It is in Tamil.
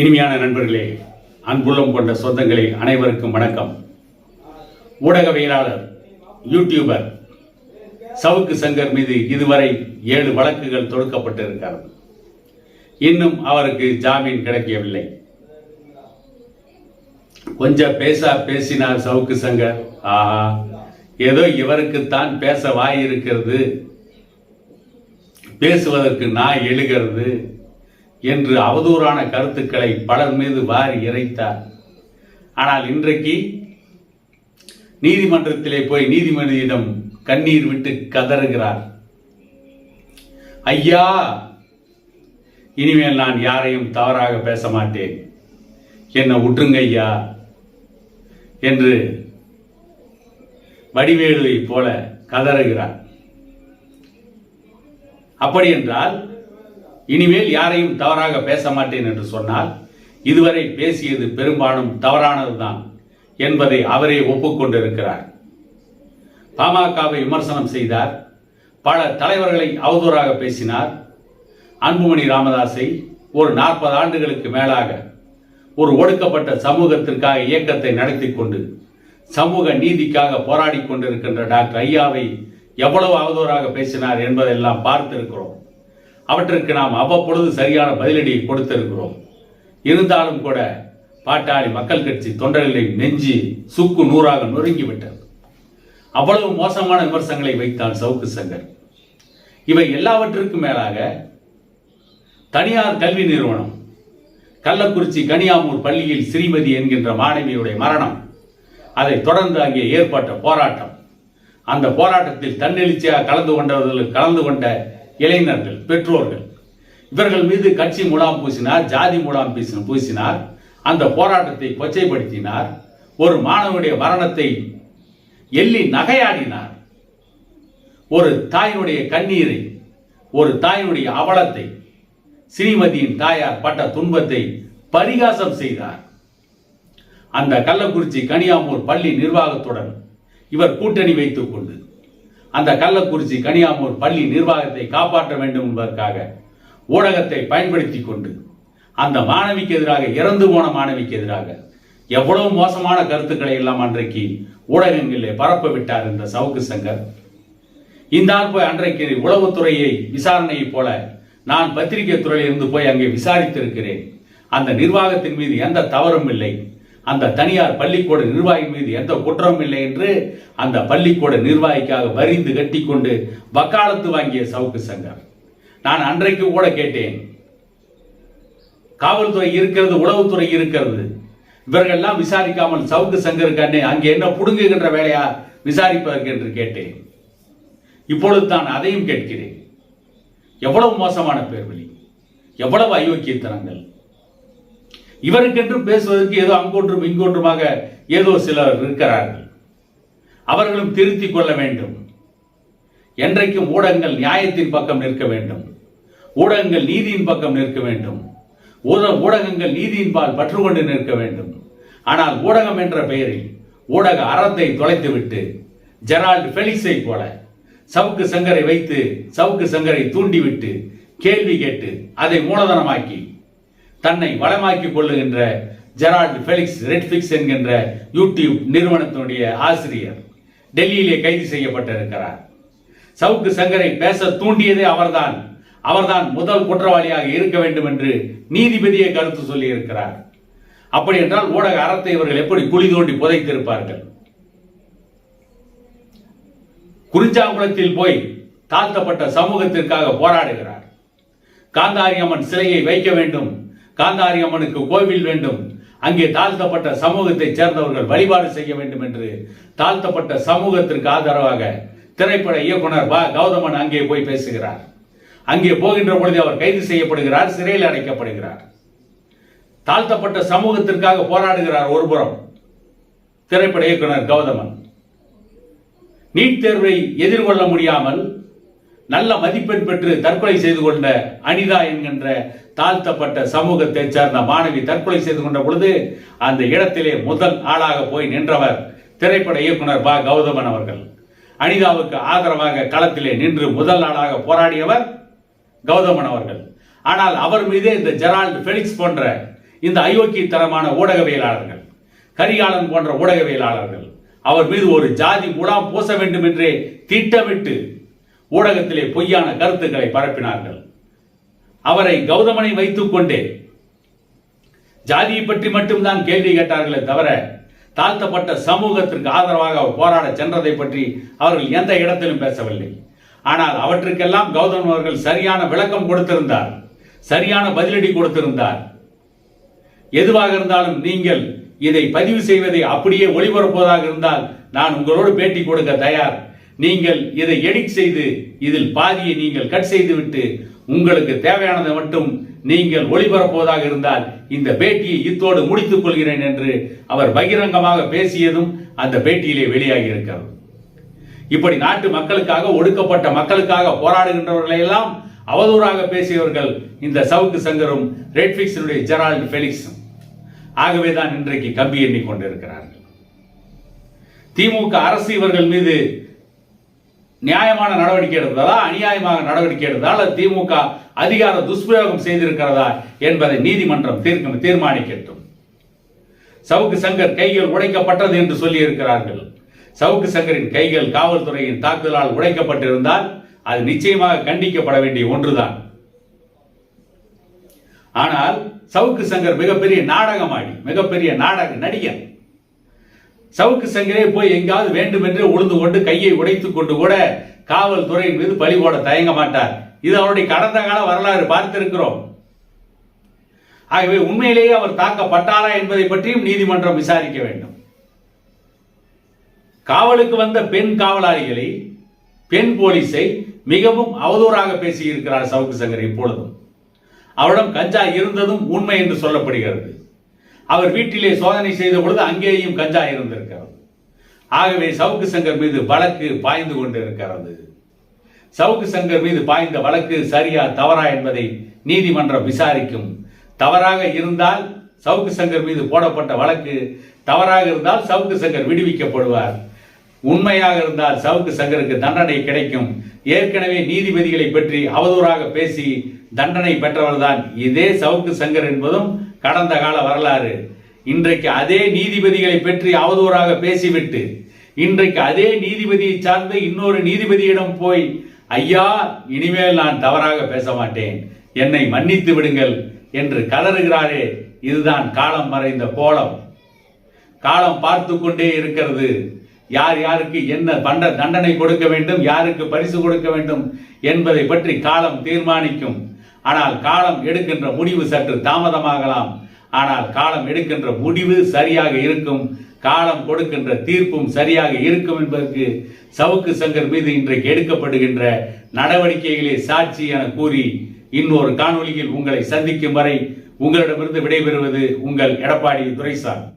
இனிமையான நண்பர்களே அன்புள்ளம் கொண்ட சொந்தங்களே அனைவருக்கும் வணக்கம். ஊடகவியலாளர் யூடியூபர் சவுக்கு சங்கர் மீது இதுவரை ஏழு வழக்குகள் தொடுக்கப்பட்டிருக்கிறது. இன்னும் அவருக்கு ஜாமீன் கிடைக்கவில்லை. கொஞ்சம் பேச பேசினார் சவுக்கு சங்கர். ஆஹா ஏதோ இவருக்குத்தான் பேச வாய் இருக்கிறது. பேசுவதற்கு நான் எழுகிறது. என்று அவதூறான கருத்துக்களை பலர் மீது வாரி இறைத்தார். ஆனால் இன்றைக்கு நீதிமன்றத்திலே போய் நீதிமன்றியிடம் கண்ணீர் விட்டு கதறுகிறார். ஐயா இனிமேல் நான் யாரையும் தவறாக பேச மாட்டேன். என்னை விட்டுருங்க ஐயா என்று வடிவேலுவை போல கதறுகிறார். அப்படி என்றால் இனிமேல் யாரையும் தவறாக பேச மாட்டேன் என்று சொன்னால் இதுவரை பேசியது பெரும்பாலும் தவறானதுதான் என்பதை அவரே ஒப்புக்கொண்டிருக்கிறார். பாமகவை விமர்சனம் செய்தார் பல தலைவர்களை அவதூறாக பேசினார். அன்புமணி ராமதாஸை ஒரு நாற்பது ஆண்டுகளுக்கு மேலாக ஒரு ஒடுக்கப்பட்ட சமூகத்திற்காக இயக்கத்தை நடத்தி கொண்டு சமூக நீதிக்காக போராடி கொண்டிருக்கின்ற டாக்டர் ஐயாவை எவ்வளவு அவதூறாக பேசினார் என்பதெல்லாம் பார்த்திருக்கிறோம். அவற்றிற்கு நாம் அவ்வப்பொழுது சரியான பதிலடியை கொடுத்திருக்கிறோம். இருந்தாலும் கூட பாட்டாளி மக்கள் கட்சி தொண்டர்களை நெஞ்சு சுக்கு நூறாக நொறுங்கிவிட்டது. அவ்வளவு மோசமான விமர்சனங்களை வைத்தான் சவுக்கு சங்கர். இவை எல்லாவற்றிற்கும் மேலாக தனியார் கல்வி நிறுவனம் கள்ளக்குறிச்சி கனியாமூர் பள்ளியில் ஸ்ரீமதி என்கின்ற மாணவியுடைய மரணம் அதை தொடர்ந்து அங்கே ஏற்பட்ட போராட்டம். அந்த போராட்டத்தில் தன்னெழுச்சியாக கலந்து கொண்டவர்கள் கலந்து கொண்ட இளைஞர்கள் பெற்றோர்கள். இவர்கள் மீது கட்சி முலாம் பூசினார் ஜாதி முலாம் பூசின பூசினார். அந்த போராட்டத்தை கொச்சைப்படுத்தினார். ஒரு மாணவனுடைய மரணத்தை எள்ளி நகையாடினார். ஒரு தாயினுடைய கண்ணீரை ஒரு தாயினுடைய அவலத்தை ஸ்ரீமதியின் தாயார் பட்ட துன்பத்தை பரிகாசம் செய்தார். அந்த கள்ளக்குறிச்சி கனியாமூர் பள்ளி நிர்வாகத்துடன் இவர் கூட்டணி வைத்துக் கொண்டு அந்த கள்ளக்குறிச்சி கனியாமூர் பள்ளி நிர்வாகத்தை காப்பாற்ற வேண்டும் என்பதற்காக ஊடகத்தை பயன்படுத்தி கொண்டு அந்த மாணவிக்கு எதிராக இறந்து போன மாணவிக்கு எதிராக எவ்வளவு மோசமான கருத்துக்களை எல்லாம் அன்றைக்கு ஊடகங்களிலே பரப்ப விட்டார் இந்த சவுக்கு சங்கர். இந்த ஆள் போய் அன்றைக்கு உளவுத்துறையை விசாரணையைப் போல நான் பத்திரிகை துறையில் இருந்து போய் அங்கே விசாரித்திருக்கிறேன். அந்த நிர்வாகத்தின் மீது எந்த தவறும் இல்லை. அந்த தனியார் பள்ளிக்கூட நிர்வாகி மீது எந்த குற்றமும் இல்லை என்று அந்த பள்ளிக்கூட நிர்வாகிக்காக வரிந்து கட்டிக்கொண்டு வக்காலத்து வாங்கிய சவுக்கு சங்கர். நான் அன்றைக்கு கூட கேட்டேன் காவல்துறை இருக்கிறது உளவுத்துறை இருக்கிறது. இவர்கள்லாம் விசாரிக்காமல் சவுக்கு சங்கருக்கு அண்ணே அங்கே என்ன புடுங்குகின்ற வேலையா விசாரிப்பதற்கு? என்று கேட்டேன். இப்பொழுது தான் அதையும் கேட்கிறேன். எவ்வளவு மோசமான பேர்வழி எவ்வளவு அயோக்கியத்தனங்கள். இவருக்கென்று பேசுவதற்கு ஏதோ அங்கொன்றும் இங்கொன்றுமாக ஏதோ சிலர் இருக்கிறார்கள். அவர்களும் திருத்திக் கொள்ள வேண்டும். என்றைக்கும் ஊடகங்கள் நியாயத்தின் பக்கம் நிற்க வேண்டும். ஊடகங்கள் நீதியின் பக்கம் நிற்க வேண்டும். ஊடகங்கள் நீதியின் பால் பற்று கொண்டு நிற்க வேண்டும். ஆனால் ஊடகம் என்ற பெயரில் ஊடக அறத்தை தொலைத்துவிட்டு ஜெரால்டு ஃபெலிக்ஸை போல சவுக்கு சங்கரை வைத்து சவுக்கு சங்கரை தூண்டிவிட்டு கேள்வி கேட்டு அதை மூலதனமாக்கி தன்னை வளமாக்கிக் கொள்ளுகின்ற ஜெரால்டு ஃபெலிக்ஸ் ரெட்ஃபிக்ஸ் என்கின்ற யூடியூப் நிறுவனத்தினுடைய ஆசிரியர் டெல்லியிலே கைது செய்யப்பட்டிருக்கிறார். சவுக்கு சங்கரை பேச தூண்டியதே அவர்தான். அவர்தான் முதல் குற்றவாளியாக இருக்க வேண்டும் என்று நீதிபதியே கருத்து சொல்லியிருக்கிறார். அப்படி என்றால் ஊடக அறத்தை இவர்கள் எப்படி குழி தோண்டி புதைத்திருப்பார்கள்? குறிஞ்சாங்குளத்தில் போய் தாழ்த்தப்பட்ட சமூகத்திற்காக போராடுகிறார். காந்தாரி அம்மன் சிலையை வைக்க வேண்டும். காந்தாரி அம்மனுக்கு கோவில் வேண்டும். அங்கே தாழ்த்தப்பட்ட சமூகத்தைச் சேர்ந்தவர்கள் வழிபாடு செய்ய வேண்டும் என்று தாழ்த்தப்பட்ட சமூகத்திற்கு ஆதரவாக திரைப்பட இயக்குனர் பா. கௌதமன் அங்கே போய் பேசுகிறார். அங்கே போகின்ற பொழுது அவர் கைது செய்யப்படுகிறார் சிறையில் அடைக்கப்படுகிறார். தாழ்த்தப்பட்ட சமூகத்திற்காக போராடுகிறார் ஒருபுறம் திரைப்பட இயக்குனர் கௌதமன். நீட் தேர்வை எதிர்கொள்ள முடியாமல் நல்ல மதிப்பெண் பெற்று தற்கொலை செய்து கொண்ட அனிதா என்கின்ற தாழ்த்தப்பட்ட சமூகத்தை சேர்ந்த மாணவி தற்கொலை செய்து கொண்ட பொழுது அந்த இடத்திலே முதல் ஆளாக போய் நின்றவர் திரைப்பட இயக்குனர் பா. கௌதமன் அவர்கள். அனிதாவுக்கு ஆதரவாக களத்திலே நின்று முதல் ஆளாக போராடியவர் கௌதமன் அவர்கள். ஆனால் அவர் மீதே இந்த ஜெரால்டு ஃபெலிக்ஸ் போன்ற இந்த அயோக்கியத்தனமான ஊடகவியலாளர்கள் கரிகாலன் போன்ற ஊடகவியலாளர்கள் அவர் மீது ஒரு ஜாதி முலாம் பூச வேண்டும் என்றே திட்டமிட்டு ஊடகத்திலே பொய்யான கருத்துக்களை பரப்பினார்கள். அவரை கௌதமனை வைத்துக் கொண்டே. ஜாதியை பற்றி மட்டும்தான் கேள்வி கேட்டார்களே தவிர தாழ்த்தப்பட்ட சமூகத்திற்கு ஆதரவாக அவர் போராட சென்றதை பற்றி அவர்கள் எந்த இடத்திலும் பேசவில்லை. ஆனால் அவற்றுக்கெல்லாம் கௌதம் அவர்கள் சரியான விளக்கம் கொடுத்திருந்தார். சரியான பதிலடி கொடுத்திருந்தார். எதுவாக இருந்தாலும் நீங்கள் இதை பதிவு செய்வதை அப்படியே ஒளிபரப்புவதாக இருந்தால் நான் உங்களோடு பேட்டி கொடுக்க தயார். நீங்கள் இதை எடிட் செய்து இதில் பாதியை நீங்கள் கட் செய்துவிட்டு உங்களுக்கு தேவையானதை மட்டும் நீங்கள் ஒளிபரப்புவதாக இருந்தால் இந்த பேட்டியை இத்தோடு முடித்துக் கொள்கிறேன் என்று அவர் பகிரங்கமாக பேசியதும் அந்த பேட்டியிலே வெளியாகி இருக்கிறது இப்படி நாட்டு மக்களுக்காக ஒடுக்கப்பட்ட மக்களுக்காக போராடுகின்றவர்களை எல்லாம் அவதூறாக பேசியவர்கள் இந்த சவுக்கு சங்கரும் ரெட்ஃபிக்ஸினுடைய ஜெரால்டு ஃபெலிக்ஸும். ஆகவே தான் இன்றைக்கு கம்பி எண்ணிக் கொண்டிருக்கிறார்கள். திமுக அரசு இவர்கள் மீது நியாயமான நடவடிக்கை எடுத்ததா அநியாயமாக நடவடிக்கை எடுத்ததா திமுக அதிகார துஷ்பிரயோகம் செய்திருக்கிறதா என்பதை நீதிமன்றம் தீர்க்க தீர்மானிக்கட்டும். சவுக்கு சங்கர் கைகள் உடைக்கப்பட்டது என்று சொல்லி இருக்கிறார்கள் சவுக்கு சங்கரின் கைகள் காவல்துறையின் தாக்குதலால் உடைக்கப்பட்டிருந்தால் அது நிச்சயமாக கண்டிக்கப்பட வேண்டிய ஒன்றுதான். ஆனால் சவுக்கு சங்கர் மிகப்பெரிய நாடகமாடி மிகப்பெரிய நாடக நடிகர் சவுக்கு சங்கரே போய் எங்காவது வேண்டுமென்றே உழுந்து கொண்டு கையை உடைத்துக் கொண்டு கூட காவல்துறையின் மீது பழி போட தயங்க மாட்டார். இது அவருடைய கடந்த கால வரலாறு பார்த்திருக்கிறோம். ஆகவே உண்மையிலேயே அவர் தாக்கப்பட்டாரா என்பதை பற்றியும் நீதிமன்றம் விசாரிக்க வேண்டும். காவலுக்கு வந்த பெண் காவலாளிகளை பெண் போலீஸை மிகவும் அவதூறாக பேசியிருக்கிறார் சவுக்கு சங்கர் இப்பொழுதும். அவரிடம் கஞ்சா இருந்ததும் உண்மை என்று சொல்லப்படுகிறது. அவர் வீட்டிலே சோதனை செய்த பொழுது அங்கேயும் கஞ்சா இருந்திருக்கிறது. ஆகவே சவுக்கு சங்கர் மீது வழக்கு பாய்ந்து கொண்டிருக்கிறது. சவுக்கு சங்கர் மீது பாய்ந்த வழக்கு சரியா தவறா என்பதை நீதிமன்றம் விசாரிக்கும். தவறாக இருந்தால் சவுக்கு சங்கர் மீது போடப்பட்ட வழக்கு தவறாக இருந்தால் சவுக்கு சங்கர் விடுவிக்கப்படுவார். உண்மையாக இருந்தால் சவுக்கு சங்கருக்கு தண்டனை கிடைக்கும். ஏற்கனவே நீதிபதிகளை பற்றி அவதூறாக பேசி தண்டனை பெற்றவர்தான். இதே சவுக்கு சங்கர் என்பதும் கடந்த கால வரலாறு. இன்றைக்கு அதே நீதிபதிகளை பற்றி அவதூறாக பேசிவிட்டு இன்றைக்கு அதே நீதிபதியை சார்ந்து இன்னொரு நீதிபதியிடம் போய் ஐயா இனிமேல் நான் தவறாக பேச மாட்டேன். என்னை மன்னித்து விடுங்கள் என்று கதறுகிறாரே. இதுதான் காலம் மறைந்த கோலம். காலம் பார்த்து கொண்டே இருக்கிறது. யார் யாருக்கு என்ன பண்ட தண்டனை கொடுக்க வேண்டும் யாருக்கு பரிசு கொடுக்க வேண்டும் என்பதை பற்றி காலம் தீர்மானிக்கும். ஆனால் காலம் எடுக்கின்ற முடிவு சற்று தாமதமாகலாம். ஆனால் காலம் எடுக்கின்ற முடிவு சரியாக இருக்கும். காலம் கொடுக்கின்ற தீர்ப்பும் சரியாக இருக்கும் என்பதற்கு சவுக்கு சங்கர் மீது இன்றைக்கு எடுக்கப்படுகின்ற நடவடிக்கைகளே சாட்சி என கூறி இன்னொரு காணொளியில் உங்களை சந்திக்கும் வரை உங்களிடமிருந்து விடைபெறுவது உங்கள் எடப்பாடி துரைசாமி.